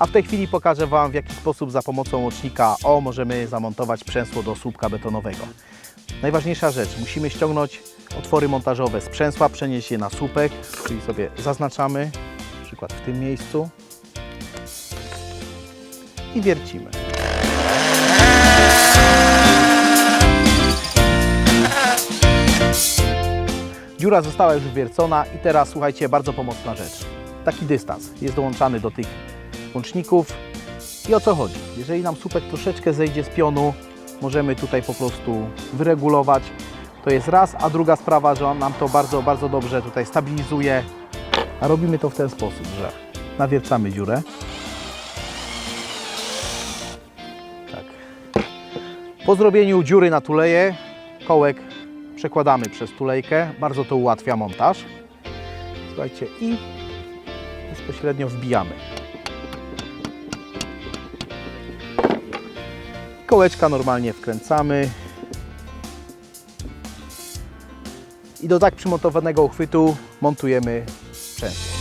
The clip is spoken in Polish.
A w tej chwili pokażę Wam w jaki sposób za pomocą łącznika O możemy zamontować przęsło do słupka betonowego. Najważniejsza rzecz, musimy ściągnąć otwory montażowe z przęsła, przenieść je na słupek, czyli sobie zaznaczamy, na przykład w tym miejscu i wiercimy. Dziura została już wywiercona i teraz słuchajcie, bardzo pomocna rzecz. Taki dystans jest dołączany do tych łączników. I o co chodzi? Jeżeli nam słupek troszeczkę zejdzie z pionu, możemy tutaj po prostu wyregulować. To jest raz, a druga sprawa, że on nam to bardzo, bardzo dobrze tutaj stabilizuje. A robimy to w ten sposób, że nawiercamy dziurę. Tak. Po zrobieniu dziury na tuleję, kołek przekładamy przez tulejkę. Bardzo to ułatwia montaż. Słuchajcie, i bezpośrednio wbijamy. Kołeczka normalnie wkręcamy. I do tak przymontowanego uchwytu montujemy przęsło.